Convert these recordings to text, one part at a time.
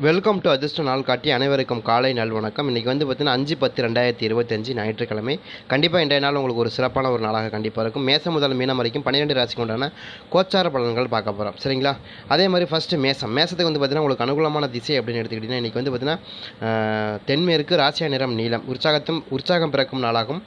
Welcome to அதிர்ஷ்ட நாள் காட்டி அனைவருக்கும் காலை நல்வணக்கம் இன்றைக்கி வந்து பார்த்திங்கன்னா அஞ்சு பத்து ரெண்டாயிரத்தி இருபத்தஞ்சு ஞாயிற்றுக்கிழமை. கண்டிப்பாக இன்றைய நாள் உங்களுக்கு ஒரு சிறப்பான ஒரு நாளாக கண்டிப்பாக இருக்கும். மேசம் முதல் மீனம் வரைக்கும் பன்னிரெண்டு ராசிக்கு உண்டான கோச்சார பலன்கள் பார்க்க போகிறோம் சரிங்களா? அதே மாதிரி ஃபஸ்ட்டு மேசம். மேசத்துக்கு வந்து பார்த்திங்கன்னா உங்களுக்கு அனுகூலமான திசை அப்படின்னு எடுத்துக்கிட்டிங்கன்னா இன்றைக்கி வந்து பார்த்திங்கன்னா தென்மேற்கு ராசியா நிறம் நீளம். உற்சாகத்தும் உற்சாகம் பிறக்கும் நாளாகும்.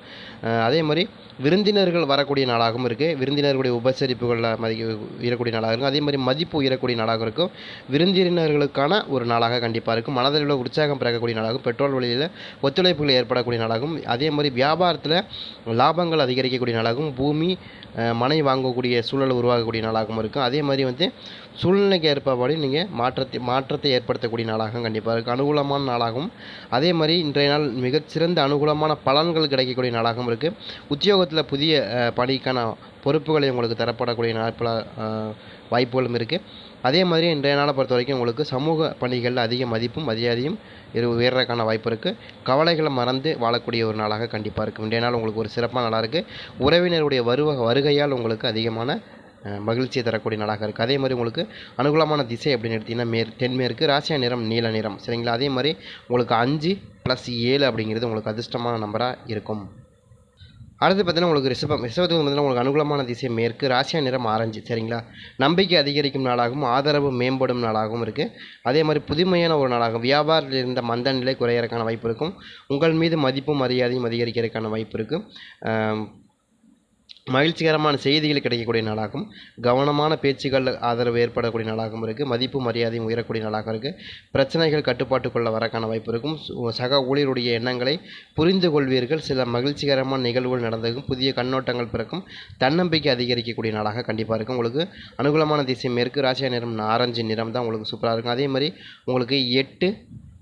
அதே மாதிரி விருந்தினர்கள் வரக்கூடிய நாளாகவும் இருக்குது விருந்தினர்களுடைய உபசரிப்புகளில் மதி உயரக்கூடிய நாளாக இருக்கும். அதே மாதிரி மதிப்பு உயரக்கூடிய நாளாக இருக்கும். விருந்தினர்களுக்கான ஒரு நாளாக கண்டிப்பாக இருக்கும். மனதில் உள்ள உற்சாகம் பிறக்கக்கூடிய நாளாகும். பெட்ரோல் விலையில் ஒத்துழைப்புகள் ஏற்படக்கூடிய நாளாகும். அதே மாதிரி வியாபாரத்தில் லாபங்கள் அதிகரிக்கக்கூடிய நாளாகவும் பூமி மனை வாங்கக்கூடிய சூழல் உருவாகக்கூடிய நாளாகவும் இருக்கும். அதே மாதிரி வந்து சூழ்நிலைக்கு ஏற்பபடி நீங்கள் மாற்றத்தை மாற்றத்தை ஏற்படுத்தக்கூடிய நாளாகவும் கண்டிப்பாக இருக்குது அனுகூலமான நாளாகவும். அதே மாதிரி இன்றைய நாள் மிகச்சிறந்த அனுகூலமான பலன்கள் கிடைக்கக்கூடிய நாளாகவும் இருக்குது உத்தியோகத்தில் புதிய பணிக்கான பொறுப்புகளை உங்களுக்கு தரப்படக்கூடிய நாட்பல வாய்ப்புகளும் இருக்குது அதே மாதிரி இன்றைய நாளை பொறுத்த வரைக்கும் உங்களுக்கு சமூக பணிகளில் அதிக மதிப்பும் மரியாதையும் இரு உயர்றதுக்கான வாய்ப்பு இருக்குது கவலைகளை மறந்து வாழக்கூடிய ஒரு நாளாக கண்டிப்பாக இருக்கும். இன்றைய நாள் உங்களுக்கு ஒரு சிறப்பான நாளாக இருக்குது உறவினருடைய வருவ வருகையால் உங்களுக்கு அதிகமான மகிழ்ச்சியை தரக்கூடிய நாளாக இருக்குது அதே மாதிரி உங்களுக்கு அனுகூலமான திசை அப்படின்னு எடுத்திங்கன்னா மேற் தென்மேற்கு ராசியா நிறம் நீல நிறம். சரிங்களா? அதே மாதிரி உங்களுக்கு அஞ்சு ப்ளஸ் ஏழு அப்படிங்கிறது உங்களுக்கு அதிர்ஷ்டமான நம்பராக இருக்கும். அடுத்து பார்த்தீங்கன்னா உங்களுக்கு ரிஷபம் ரிஷபத்துக்கு வந்து பார்த்தீங்கன்னா உங்களுக்கு அனுகூலமான திசை மேற்கு ராசியா நிறம் ஆரஞ்சு. சரிங்களா? நம்பிக்கை அதிகரிக்கும் நாளாகவும் ஆதரவு மேம்படும் நாளாகவும் இருக்குது அதே மாதிரி புதுமையான ஒரு நாளாகும் வியாபாரத்தில் இருந்த மந்த நிலை குறையறதுக்கான வாய்ப்பு இருக்கும். உங்கள் மீது மதிப்பும் மரியாதையும் அதிகரிக்கிறதுக்கான வாய்ப்பு இருக்குது மகிழ்ச்சிகரமான செய்திகள் கிடைக்கக்கூடிய நாளாகும். கவனமான பேச்சுகள் ஆதரவு ஏற்படக்கூடிய நாளாகவும் இருக்குது மதிப்பு மரியாதையும் உயரக்கூடிய நாளாக இருக்குது பிரச்சனைகள் கட்டுப்பாட்டுக்குள்ள வரக்கான வாய்ப்பு இருக்கும். சக ஊழியருடைய எண்ணங்களை புரிந்து கொள்வீர்கள். சில மகிழ்ச்சிகரமான நிகழ்வுகள் நடந்திருக்கும் புதிய கண்ணோட்டங்கள் பிறக்கும். தன்னம்பிக்கை அதிகரிக்கக்கூடிய நாளாக கண்டிப்பாக இருக்கும் உங்களுக்கு அனுகூலமான திசை மேற்கு ராசியா நிறம் ஆரஞ்சு நிறம் தான் உங்களுக்கு சூப்பராக இருக்கும். அதே மாதிரி உங்களுக்கு எட்டு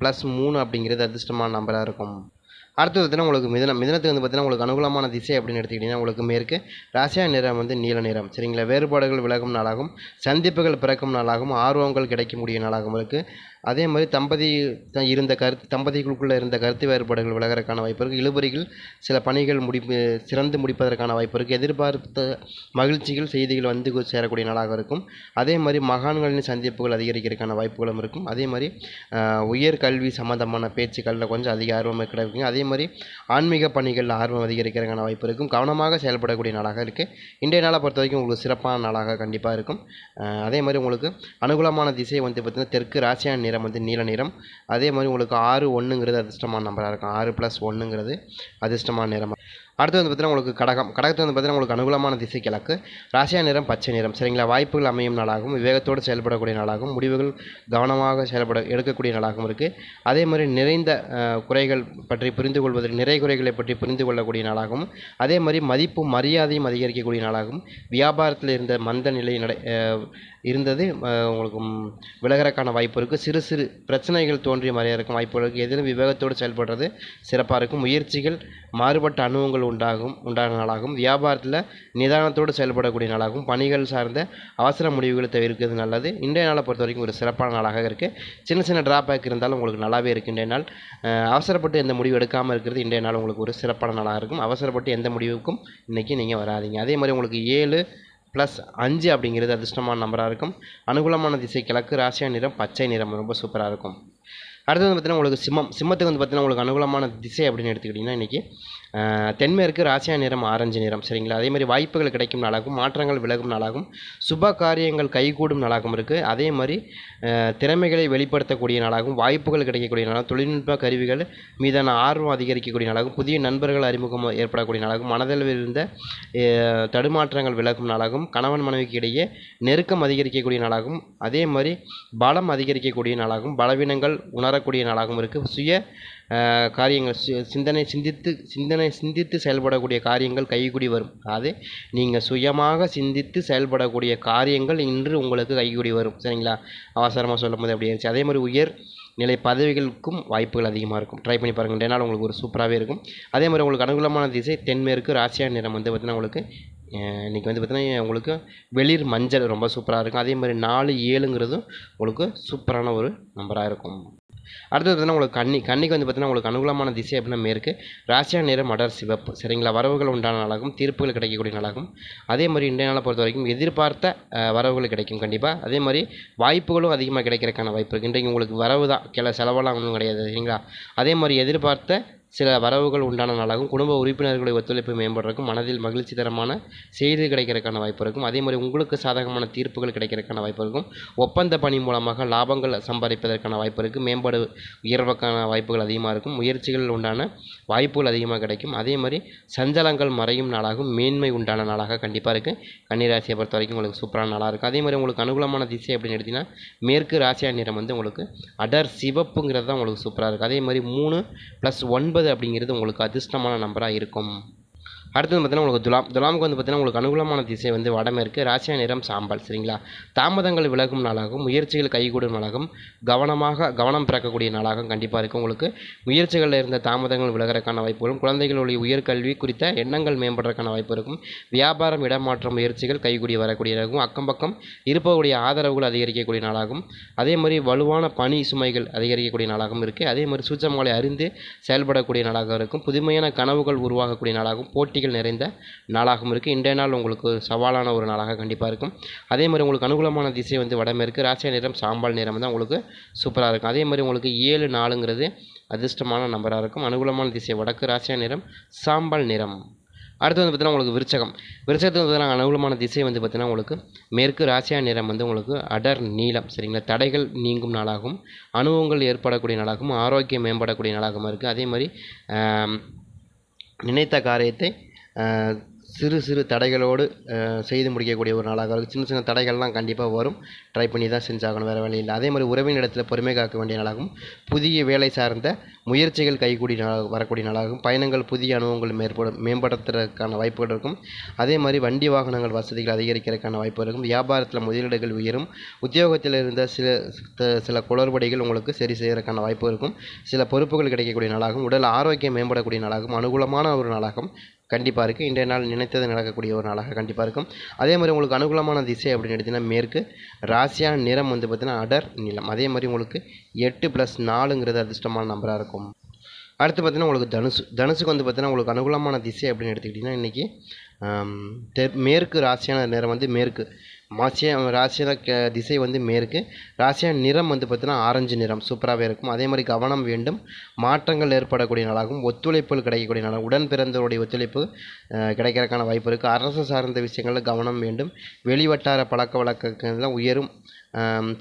ப்ளஸ் மூணு அப்படிங்கிறது அதிர்ஷ்டமான நம்பராக இருக்கும். அடுத்து பார்த்தீங்கன்னா உங்களுக்கு மிதனம் மிதனத்துக்கு வந்து பார்த்தீங்கன்னா உங்களுக்கு அனுகூலமான திசை அப்படின்னு எடுத்துக்கிட்டிங்கன்னா உங்களுக்கு மேற்கு ராசியா நிறம் வந்து நீல நிறம். சரிங்களா? வேறுபாடுகள் விலகும் நாளாகும். சந்திப்புகள் பிறக்கும் நாளாகும். ஆர்வங்கள் கிடைக்கக்கூடிய நாளாகவும் உங்களுக்கு அதே மாதிரி தம்பதி இருந்த கருத்து தம்பதிகளுக்குள்ளே இருந்த கருத்து வேறுபாடுகள் விலகறதுக்கான வாய்ப்பு இருக்குது இழுபறிகள் சில பணிகள் முடிப்பு சிறந்து முடிப்பதற்கான வாய்ப்பு இருக்குது எதிர்பார்த்த மகிழ்ச்சிகள் செய்திகள் வந்து சேரக்கூடிய நாளாக இருக்கும். அதே மாதிரி மகான்களின் சந்திப்புகள் அதிகரிக்கிறதுக்கான வாய்ப்புகளும் இருக்கும். அதே மாதிரி உயர்கல்வி உயர் கல்வி சம்மந்தமான பேச்சுக்களில் கொஞ்சம் அதிக ஆர்வம் கிடைக்கும் அதே மாதிரி ஆன்மீக பணிகளில் ஆர்வம் அதிகரிக்கிறதுக்கான வாய்ப்பு இருக்கும். கவனமாக செயல்படக்கூடிய நாளாக இருக்குது இன்றைய நாளை பொறுத்த வரைக்கும் உங்களுக்கு சிறப்பான நாளாக கண்டிப்பாக இருக்கும். அதே மாதிரி உங்களுக்கு அனுகூலமான திசை வந்து பார்த்திங்கன்னா தெற்கு ராசியான நிறம் வந்து நீல நிறம். அதே மாதிரி உங்களுக்கு ஆறு ஒன்றுங்கிறது அதிர்ஷ்டமான நம்பராக இருக்கும். ஆறு ப்ளஸ் ஒன்றுங்கிறது அதிர்ஷ்டமான நிறம். அடுத்து வந்து பார்த்தீங்கன்னா உங்களுக்கு கடகம். கடகத்து வந்து பார்த்தீங்கன்னா உங்களுக்கு அனுகூலமான திசை கிழக்கு. ராசியா நிறம் பச்சை நிறம். சரிங்களா? வாய்ப்புகள் அமையும் நாளாகவும் விவேகத்தோடு செயல்படக்கூடிய நாளாகவும் முடிவுகள் கவனமாக செயல்பட எடுக்கக்கூடிய நாளாகவும் இருக்குது அதே மாதிரி நிறைந்த குறைகள் பற்றி புரிந்து கொள்வதற்கு நிறை குறைகளை பற்றி புரிந்து கொள்ளக்கூடிய நாளாகவும் அதே மாதிரி மதிப்பும் மரியாதையும் அதிகரிக்கக்கூடிய நாளாகவும் வியாபாரத்தில் இருந்த மந்த நிலை நடை இருந்தது. உங்களுக்கு விலகறக்கான வாய்ப்பு இருக்குது சிறு சிறு பிரச்சனைகள் தோன்றி இருக்கும் வாய்ப்புகள் இருக்குது எதிலும் விவேகத்தோடு செயல்படுறது சிறப்பாக இருக்கும். முயற்சிகள் மாறுபட்ட அனுபவங்கள் உண்டாகும் உண்டான நாளாகும். வியாபாரத்தில் நிதானத்தோடு செயல்படக்கூடிய நாளாகும். பணிகள் சார்ந்த அவசர முடிவுகளை தவிர்க்கிறது நல்லது. இன்றைய நாளை பொறுத்த வரைக்கும் ஒரு சிறப்பான நாளாக இருக்குது சின்ன சின்ன டிராபேக் இருந்தாலும் உங்களுக்கு நல்லாவே இருக்குது இன்றைய நாள் அவசரப்பட்டு எந்த முடிவு எடுக்காமல் இருக்கிறது இன்றைய நாள் உங்களுக்கு ஒரு சிறப்பான நாளாக இருக்கும். அவசரப்பட்டு எந்த முடிவுக்கும் இன்றைக்கி நீங்கள் வராதீங்க. அதே மாதிரி உங்களுக்கு ஏழு ப்ளஸ் அஞ்சு அப்படிங்கிறது அதிர்ஷ்டமான நம்பராக இருக்கும். அனுகூலமான திசை கிழக்கு ராசியா நிறம் பச்சை நிறம் ரொம்ப சூப்பராக இருக்கும். அடுத்தது வந்து பார்த்திங்கன்னா உங்களுக்கு சிம்மம் சிம்மத்துக்கு வந்து பார்த்தீங்கன்னா உங்களுக்கு அனுகூலமான திசை அப்படின்னு எடுத்துக்கிட்டிங்கன்னா இன்றைக்கி தென்மேற்கு ராசியா நிறம் ஆரஞ்சு நிறம் சரிங்களா? அதே மாதிரி வாய்ப்புகள் கிடைக்கும் நாளாகவும் மாற்றங்கள் விலகும் நாளாகும் சுப காரியங்கள் கைகூடும் நாளாகவும் இருக்குது அதே மாதிரி திறமைகளை வெளிப்படுத்தக்கூடிய நாளாகும் வாய்ப்புகள் கிடைக்கக்கூடிய நாளாகும் தொழில்நுட்ப கருவிகள் மீதான ஆர்வம் அதிகரிக்கக்கூடிய நாளாகும் புதிய நண்பர்கள் அறிமுகம் ஏற்படக்கூடிய நாளாகவும் மனதில் இருந்த தடுமாற்றங்கள் விலகும் நாளாகும் கணவன் மனைவிக்கு இடையே நெருக்கம் அதிகரிக்கக்கூடிய நாளாகும் அதே மாதிரி பலம் அதிகரிக்கக்கூடிய நாளாகும் பலவீனங்கள் உணர் வளரக்கூடிய நாளாகவும் இருக்குது சுய காரியங்கள் சு- சிந்தனை சிந்தித்து சிந்தனை சிந்தித்து செயல்படக்கூடிய காரியங்கள் கைகூடி வரும். அதாவது நீங்கள் சுயமாக சிந்தித்து செயல்படக்கூடிய காரியங்கள் இன்று உங்களுக்கு கைகூடி வரும். சரிங்களா? அவசரமாக சொல்லும்போது அப்படி இருந்துச்சு அதே மாதிரி உயர் நிலை பதவிகளுக்கும் வாய்ப்புகள் அதிகமாக இருக்கும். ட்ரை பண்ணி பாருங்கள் ரெண்டு நாள் உங்களுக்கு ஒரு சூப்பராகவே இருக்கும். அதே மாதிரி உங்களுக்கு அனுகூலமான திசை தென்மேற்கு ராசியா நிறம் வந்து பார்த்திங்கன்னா உங்களுக்கு இன்றைக்கி வந்து பார்த்திங்கன்னா உங்களுக்கு வெளிர் மஞ்சள் ரொம்ப சூப்பராக இருக்கும். அதே மாதிரி நாலு ஏழுங்கிறதும் உங்களுக்கு சூப்பரான ஒரு நம்பராக இருக்கும். அடுத்தது பார்த்தீங்கன்னா உங்களுக்கு கண்ணி கண்ணிக்கு வந்து பார்த்தீங்கன்னா உங்களுக்கு அனுகூலமான திசை அப்படின்னா மேற்கு. ராசியா நிறம் மடர் சிவப்பு. சரிங்களா? வரவுகள் உண்டான நாளாகும் தீர்ப்புகள் கிடைக்கக்கூடிய நாளாகும். அதே மாதிரி இன்றைய நாளை பொறுத்த வரைக்கும் எதிர்பார்த்த வரவுகள் கிடைக்கும் கண்டிப்பாக அதே மாதிரி வாய்ப்புகளும் அதிகமாக கிடைக்கிறதுக்கான வாய்ப்பு இருக்குது இன்றைக்கு உங்களுக்கு வரவு தான் கிள செலவெல்லாம் ஒன்றும் கிடையாது சரிங்களா? அதே மாதிரி எதிர்பார்த்த சில வரவுகள் உண்டான நாளாகும். குடும்ப உறுப்பினர்களுடைய ஒத்துழைப்பு மேம்படுறதுக்கும் மனதில் மகிழ்ச்சி தரமான செய்தி கிடைக்கிறதுக்கான வாய்ப்பு இருக்கும். அதே மாதிரி உங்களுக்கு சாதகமான தீர்ப்புகள் கிடைக்கிறதுக்கான வாய்ப்பு இருக்கும். ஒப்பந்த பணி மூலமாக லாபங்கள் சம்பாதிப்பதற்கான வாய்ப்பு இருக்குது மேம்பாடு உயர்வுக்கான வாய்ப்புகள் அதிகமாக இருக்கும். முயற்சிகள் உண்டான வாய்ப்புகள் அதிகமாக கிடைக்கும். அதே மாதிரி சஞ்சலங்கள் மறையும் நாளாகும். மேன்மை உண்டான நாளாக கண்டிப்பாக இருக்குது கன்னிராசியை பொறுத்த வரைக்கும் உங்களுக்கு சூப்பரான நாளாக இருக்கும் அதே மாதிரி உங்களுக்கு அனுகூலமான திசை அப்படின்னு எடுத்தீங்கன்னா மேற்கு ராசியா நிறம் வந்து உங்களுக்கு அடர் சிவப்புங்கிறது தான் உங்களுக்கு சூப்பராக இருக்குது அதே மாதிரி மூணு ப்ளஸ் ஒன்பது அப்படிங்கிறது உங்களுக்கு அதிர்ஷ்டமான நம்பராக இருக்கும். அடுத்தது பார்த்தீங்கன்னா உங்களுக்கு துலாம் துலாமுக்கு வந்து பார்த்தீங்கன்னா உங்களுக்கு அனுகூலமான திசை வந்து வடமேற்கு ராசியா நிறம் சாம்பல் சரிங்களா? தாமதங்கள் விலகும் நாளாகவும் முயற்சிகள் கைகூடும் நாளாகவும் கவனமாக கவனம் பிறக்கக்கூடிய நாளாகவும் கண்டிப்பாக இருக்கும் உங்களுக்கு. முயற்சிகளில் இருந்த தாமதங்கள் விலகிறதுக்கான வாய்ப்புகளும் குழந்தைகளுடைய உயர்கல்வி குறித்த எண்ணங்கள் மேம்படுறதுக்கான வாய்ப்பு இருக்கும். வியாபாரம் இடமாற்ற முயற்சிகள் கைகூடி வரக்கூடியதாகவும் அக்கம் பக்கம் இருப்பவருடைய ஆதரவுகள் அதிகரிக்கக்கூடிய நாளாகும். அதே மாதிரி வலுவான பணி சுமைகள் அதிகரிக்கக்கூடிய நாளாகவும் இருக்குது அதே மாதிரி சூச்சமங்களை அறிந்து செயல்படக்கூடிய நாளாக இருக்கும். புதுமையான கனவுகள் உருவாகக்கூடிய நாளாகவும் போட்டி போட்டிகள் நிறைந்த நாளாகவும் இருக்குது இன்றைய நாள் உங்களுக்கு சவாலான ஒரு நாளாக கண்டிப்பாக இருக்கும். அதே மாதிரி உங்களுக்கு அனுகூலமான திசை வந்து வடமேற்கு ராசிய நிறம் சாம்பால் நிறம் தான் உங்களுக்கு சூப்பராக இருக்கும். அதே மாதிரி உங்களுக்கு ஏழு நாளுங்கிறது அதிர்ஷ்டமான நம்பராக இருக்கும். அனுகூலமான திசை வடக்கு ராசியா நிறம் சாம்பல் நிறம். அடுத்து வந்து பார்த்தீங்கன்னா உங்களுக்கு விருச்சகம். விருச்சகத்தில் வந்து பார்த்தீங்கன்னா அனுகூலமான திசை வந்து பார்த்தீங்கன்னா உங்களுக்கு மேற்கு ராசியா நிறம் வந்து உங்களுக்கு அடர் நீளம் சரிங்களா? தடைகள் நீங்கும் நாளாகவும் அனுபவங்கள் ஏற்படக்கூடிய நாளாகவும் ஆரோக்கியம் மேம்படக்கூடிய நாளாகவும் இருக்குது அதே மாதிரி நினைத்த காரியத்தை சிறு சிறு தடைகளோடு செய்து முடிக்கக்கூடிய ஒரு நாளாக இருக்கும். சின்ன சின்ன தடைகள்லாம் கண்டிப்பாக வரும். ட்ரை பண்ணி தான் செஞ்சாகணும். வேறு வழி இல்லை. அதே மாதிரி உறவினிடத்தில் பொறுமை காக்க வேண்டிய நாளாகவும் புதிய வேலை சார்ந்த முயற்சிகள் கைகூடி நாளாக வரக்கூடிய நாளாகவும் பயணங்கள் புதிய அனுபவங்கள் மேற்படும் மேம்படுத்துறதுக்கான வாய்ப்புகள் இருக்கும். அதே மாதிரி வண்டி வாகனங்கள் வசதிகள் அதிகரிக்கிறதுக்கான வாய்ப்பு இருக்கும். வியாபாரத்தில் முதலீடுகள் உயரும். உத்தியோகத்தில் இருந்த சில சில குளறுபடிகள் உங்களுக்கு சரி செய்யறதுக்கான வாய்ப்பு இருக்கும். சில பொறுப்புகள் கிடைக்கக்கூடிய நாளாகும் உடல் ஆரோக்கியம் மேம்படக்கூடிய நாளாகவும் அனுகூலமான ஒரு நாளாகும் கண்டிப்பாக இருக்குது இன்றைய நாள் நினைத்தது நடக்கக்கூடிய ஒரு நாளாக கண்டிப்பாக இருக்கும். அதே மாதிரி உங்களுக்கு அனுகூலமான திசை அப்படின்னு எடுத்திங்கன்னா மேற்கு ராசியான நிறம் வந்து பார்த்தீங்கன்னா அடர் நிலம். அதே மாதிரி உங்களுக்கு எட்டு ப்ளஸ் நாலுங்கிறது அதிர்ஷ்டமான நம்பராக இருக்கும். அடுத்து பார்த்தீங்கன்னா உங்களுக்கு தனுசு. தனுசுக்கு வந்து பார்த்தீங்கன்னா உங்களுக்கு அனுகூலமான திசை அப்படின்னு எடுத்துக்கிட்டிங்கன்னா இன்றைக்கி தெ மேற்கு ராசியான நிறம் வந்து மேற்கு. மாசிய ராசியான க திசை வந்து மேற்கு. ராசியான நிறம் வந்து பார்த்தீங்கன்னா ஆரஞ்சு நிறம் சூப்பராகவே இருக்கும். அதே மாதிரி கவனம் வேண்டும். மாற்றங்கள் ஏற்படக்கூடிய நாளாகும். ஒத்துழைப்புகள் கிடைக்கக்கூடிய நாளாகும். உடன் பிறந்தவருடைய ஒத்துழைப்பு கிடைக்கிறதுக்கான வாய்ப்பு இருக்குது அரசு சார்ந்த விஷயங்களில் கவனம் வேண்டும். வெளிவட்டார பழக்க வழக்கங்கள்லாம் உயரும்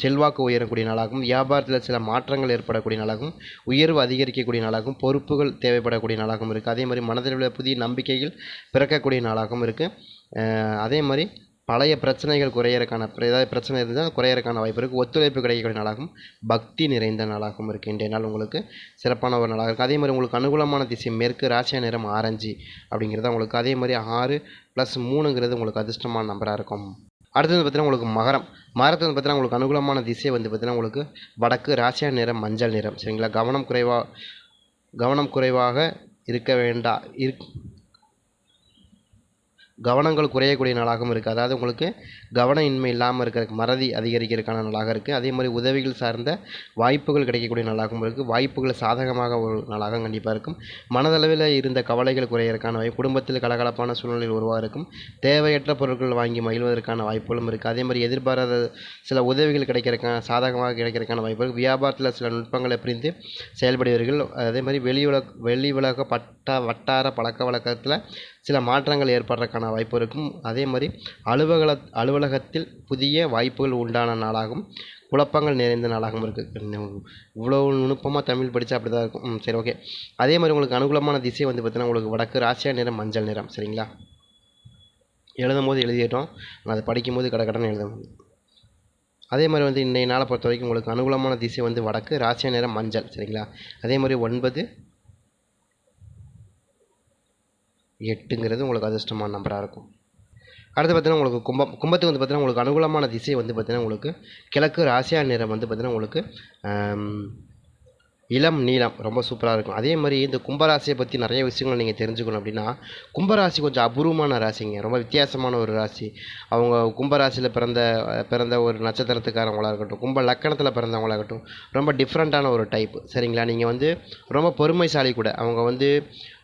செல்வாக்கு உயரக்கூடிய நாளாகும். வியாபாரத்தில் சில மாற்றங்கள் ஏற்படக்கூடிய நாளாகும். உயர்வு அதிகரிக்கக்கூடிய நாளாகும். பொறுப்புகள் தேவைப்படக்கூடிய நாளாகவும் இருக்குது அதே மாதிரி மனதில் உள்ள புதிய நம்பிக்கைகள் பிறக்கக்கூடிய நாளாகவும் இருக்குது அதே மாதிரி பழைய பிரச்சனைகள் குறையறக்கான ஏதாவது பிரச்சனை இருந்தால் குறையறக்கான வாய்ப்பு இருக்குது ஒத்துழைப்பு கிடைக்கக்கூடிய நாளாகவும் பக்தி நிறைந்த நாளாகவும் இருக்குது இன்றைய நாள் உங்களுக்கு சிறப்பான ஒரு நாளாக இருக்குது அதே மாதிரி உங்களுக்கு அனுகூலமான திசை மேற்கு ராசியா நிறம் ஆரஞ்சு அப்படிங்கிறது உங்களுக்கு அதே மாதிரி ஆறு ப்ளஸ் மூணுங்கிறது உங்களுக்கு அதிர்ஷ்டமான நம்பராக இருக்கும். அடுத்தது பார்த்தீங்கன்னா உங்களுக்கு மகரம். மகரத்து வந்து பார்த்தீங்கன்னா உங்களுக்கு அனுகூலமான திசை வந்து பார்த்தீங்கன்னா உங்களுக்கு வடக்கு ராசியா நிறம் மஞ்சள் நிறம். சரிங்களா? கவனம் குறைவாக கவனம் குறைவாக இருக்க வேண்டா இருக் கவனங்கள் குறையக்கூடிய நாளாகவும் இருக்குது அதாவது உங்களுக்கு கவன இன்மை இல்லாமல் இருக்கிற மறதி அதிகரிக்கிறதுக்கான நாளாக இருக்குது அதே மாதிரி உதவிகள் சார்ந்த வாய்ப்புகள் கிடைக்கக்கூடிய நாளாகவும் இருக்குது வாய்ப்புகள் சாதகமாக ஒரு நாளாக கண்டிப்பாக இருக்கும். மனதளவில் இருந்த கவலைகள் குறையிறதுக்கான வாய்ப்பு குடும்பத்தில் கலகலப்பான சூழ்நிலை உருவாக இருக்கும் தேவையற்ற பொருட்கள் வாங்கி மகிழ்வதற்கான வாய்ப்புகளும் இருக்குது அதே மாதிரி எதிர்பாராத சில உதவிகள் கிடைக்கிறதுக்கான சாதகமாக கிடைக்கிறதுக்கான வாய்ப்பு இருக்குது வியாபாரத்தில் சில நுட்பங்களை பிரிந்து செயல்படுவீர்கள். அதே மாதிரி வெளி உலக வெளி உலக பட்ட வட்டார பழக்க வழக்கத்தில் சில மாற்றங்கள் ஏற்படுறதுக்கான வாய்ப்பு இருக்கும். அதே மாதிரி அலுவலக அலுவலகத்தில் புதிய வாய்ப்புகள் உண்டான நாளாகும் குழப்பங்கள் நிறைந்த நாளாகவும் இருக்குது இவ்வளோ நுணுப்பமாக தமிழ் படித்தா அப்படி தான் இருக்கும். ம், சரி ஓகே அதே மாதிரி உங்களுக்கு அனுகூலமான திசை வந்து பார்த்தீங்கன்னா உங்களுக்கு வடக்கு ராசியா நிறம் மஞ்சள் நிறம் சரிங்களா? எழுதும் போது எழுதிட்டோம். நான் அதை படிக்கும் போது கடை எழுதணும் அதே மாதிரி வந்து இன்றைய நாளை பொறுத்த வரைக்கும் உங்களுக்கு அனுகூலமான திசை வந்து வடக்கு ராசியா நிறம் மஞ்சள் சரிங்களா? அதே மாதிரி ஒன்பது எட்டுங்கிறது உங்களுக்கு அதிர்ஷ்டமான நம்பராக இருக்கும். அடுத்து பார்த்தீங்கன்னா உங்களுக்கு கும்பம் கும்பத்துக்கு வந்து பார்த்தீங்கன்னா உங்களுக்கு அனுகூலமான திசை வந்து பார்த்தீங்கன்னா உங்களுக்கு கிழக்கு ராசியா நிறம் வந்து பார்த்தீங்கன்னா உங்களுக்கு இளம் நீளம் ரொம்ப சூப்பராக இருக்கும். அதே மாதிரி இந்த கும்பராசியை பற்றி நிறைய விஷயங்கள் நீங்கள் தெரிஞ்சுக்கணும் அப்படின்னா கும்பராசி கொஞ்சம் அபூர்வமான ராசிங்க. ரொம்ப வித்தியாசமான ஒரு ராசி. அவங்க கும்பராசியில் பிறந்த பிறந்த ஒரு நட்சத்திரத்துக்காரவங்களாக இருக்கட்டும் கும்ப லக்கணத்தில் பிறந்தவங்களாக இருக்கட்டும் ரொம்ப டிஃப்ரெண்ட்டான ஒரு டைப் சரிங்களா? நீங்கள் வந்து ரொம்ப பொறுமைசாலி கூட. அவங்க வந்து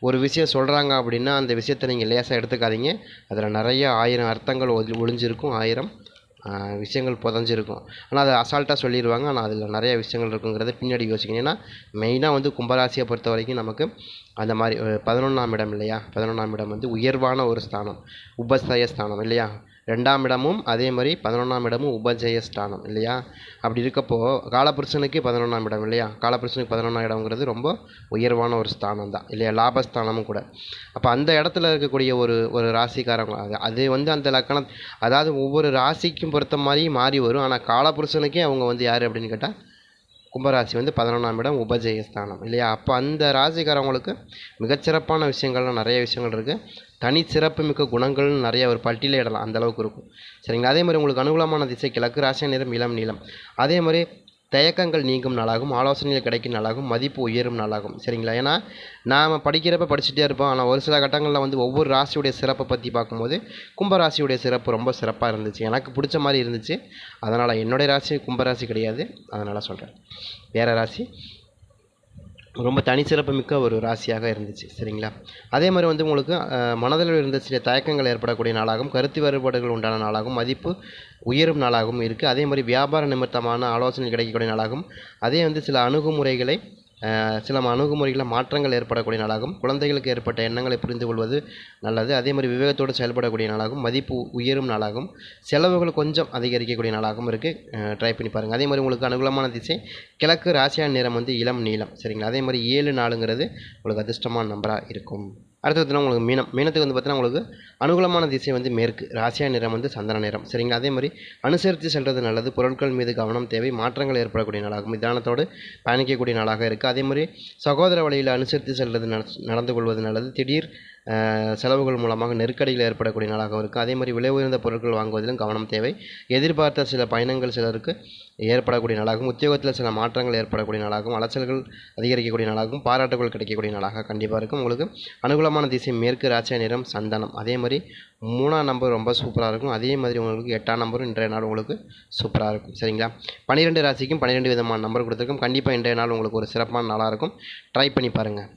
ஒரு விஷயம் சொல்கிறாங்க அப்படின்னா அந்த விஷயத்தை நீங்கள் லேசாக எடுத்துக்காதீங்க. அதில் நிறைய ஆயிரம் அர்த்தங்கள் ஒளி ஒளிஞ்சிருக்கும். ஆயிரம் விஷயங்கள் புதஞ்சிருக்கும். ஆனால் அதை அசால்ட்டாக சொல்லிடுவாங்க ஆனால் அதில் நிறைய விஷயங்கள் இருக்குங்கிறத பின்னாடி யோசிக்கணும். ஏன்னா மெயினாக வந்து கும்பராசியை பொறுத்த வரைக்கும் நமக்கு அந்த மாதிரி பதினொன்றாம் இடம் இல்லையா? பதினொன்றாம் இடம் வந்து உயர்வான ஒரு ஸ்தானம் உபஸ்தய ஸ்தானம் இல்லையா? ரெண்டாம் இடமும் அதே மாதிரி பதினொன்றாம் இடமும் உபஜய ஸ்தானம் இல்லையா? அப்படி இருக்கப்போ காலபுருஷனுக்கு பதினொன்றாம் இடம் இல்லையா? காலபுருஷனுக்கு பதினொன்றாம் இடம்ங்கிறது ரொம்ப உயர்வான ஒரு ஸ்தானம் தான் இல்லையா? லாபஸ்தானமும் கூட. அப்போ அந்த இடத்துல இருக்கக்கூடிய ஒரு ஒரு ராசிக்காரங்க அது அது வந்து அந்த லக்கணம் அதாவது ஒவ்வொரு ராசிக்கும் பொறுத்த மாதிரி மாறி வரும். ஆனால் காலபுருஷனுக்கே அவங்க வந்து யார் அப்படின்னு கேட்டால் கும்பராசி வந்து பதினொன்றாம் இடம் உபஜயஸ்தானம் இல்லையா? அப்போ அந்த ராசிக்காரவங்களுக்கு மிகச்சிறப்பான விஷயங்கள்லாம் நிறைய விஷயங்கள் இருக்குது தனி சிறப்புமிக்க குணங்கள்னு நிறைய ஒரு பட்டியல இடலாம் அந்தளவுக்கு இருக்கும். சரிங்களா? அதே மாதிரி உங்களுக்கு அனுகூலமான திசை கிழக்கு ராசி நிறம் இளம் நீளம். அதே மாதிரி தயக்கங்கள் நீங்கும் நாளாகும் ஆலோசனைகள் கிடைக்கும் நாளாகும் மதிப்பு உயரும் நாளாகும். சரிங்களா? ஏன்னா நாம் படிக்கிறப்ப படிச்சுட்டே இருப்போம். ஆனால் ஒரு சில கட்டங்களில் வந்து ஒவ்வொரு ராசியுடைய சிறப்பை பற்றி பார்க்கும்போது கும்பராசியுடைய சிறப்பு ரொம்ப சிறப்பாக இருந்துச்சு. எனக்கு பிடிச்ச மாதிரி இருந்துச்சு. அதனால் என்னுடைய ராசி கும்பராசி கிடையாது. அதனால் சொல்கிறேன் வேறு ராசி? ரொம்ப தனிச்சிறப்பு மிக்க ஒரு ராசியாக இருந்துச்சு சரிங்களா? அதே மாதிரி வந்து உங்களுக்கு மனதில் இருந்த சில தயக்கங்கள் ஏற்படக்கூடிய நாளாகவும் கருத்து வேறுபாடுகள் உண்டான நாளாகவும் மதிப்பு உயரும் நாளாகவும் இருக்குது அதே மாதிரி வியாபார நிமித்தமான ஆலோசனை கிடைக்கக்கூடிய நாளாகவும் அதே வந்து சில அணுகுமுறைகளை சில அணுகுமுறைகளில் மாற்றங்கள் ஏற்படக்கூடிய நாளாகும். குழந்தைகளுக்கு ஏற்பட்ட எண்ணங்களை புரிந்து கொள்வது நல்லது. அதே மாதிரி விவேகத்தோடு செயல்படக்கூடிய நாளாகும். மதிப்பு உயரும் நாளாகும். செலவுகள் கொஞ்சம் அதிகரிக்கக்கூடிய நாளாகவும் இருக்குது ட்ரை பண்ணி பாருங்கள் அதே மாதிரி உங்களுக்கு அனுகூலமான திசை கிழக்கு ராசியான நிறம் வந்து இளம் நீளம். சரிங்களா? அதே மாதிரி ஏழு நாளுங்கிறது உங்களுக்கு அதிர்ஷ்டமான நம்பராக இருக்கும். அடுத்து பார்த்தீங்கன்னா உங்களுக்கு மீனம். மீனத்துக்கு வந்து பார்த்தீங்கன்னா உங்களுக்கு அனுகூலமான திசை வந்து மேற்கு ராசியா நிறம் வந்து சந்தன நிறம். சரிங்களா? அதே மாதிரி அனுசரித்து செல்வது நல்லது. பொருட்கள் மீது கவனம் தேவை. மாற்றங்கள் ஏற்படக்கூடிய நாளாகும். நிதானத்தோடு பயணிக்கக்கூடிய நாளாக இருக்குது அதே மாதிரி சகோதர வழியில் அனுசரித்து செல்வது நடந்து கொள்வது நல்லது. திடீர் செலவுகள் மூலமாக நெருக்கடிகள் ஏற்படக்கூடிய நாளாகவும் இருக்குது அதே மாதிரி விலை உயர்ந்த பொருட்கள் வாங்குவதிலும் கவனம் தேவை. எதிர்பார்த்த சில பயணங்கள் சிலருக்கு ஏற்படக்கூடிய நாளாகவும் உத்தியோகத்தில் சில மாற்றங்கள் ஏற்படக்கூடிய நாளாகவும் அலைச்சல்கள் அதிகரிக்கக்கூடிய நாளாகவும் பாராட்டுகள் கிடைக்கக்கூடிய நாளாக கண்டிப்பாக இருக்கும். உங்களுக்கு அனுகூலமான திசை மேற்கு ராசியா நிறம் சந்தனம். அதே மாதிரி மூணாம் நம்பர் ரொம்ப சூப்பராக இருக்கும். அதே மாதிரி உங்களுக்கு எட்டாம் நம்பரும் இன்றைய நாள் உங்களுக்கு சூப்பராக இருக்கும். சரிங்களா? பன்னிரெண்டு ராசிக்கும் பன்னிரெண்டு விதமான நம்பர் கொடுத்துருக்கோம். கண்டிப்பாக இன்றைய நாள் உங்களுக்கு ஒரு சிறப்பான நாளாக இருக்கும். ட்ரை பண்ணி பாருங்கள்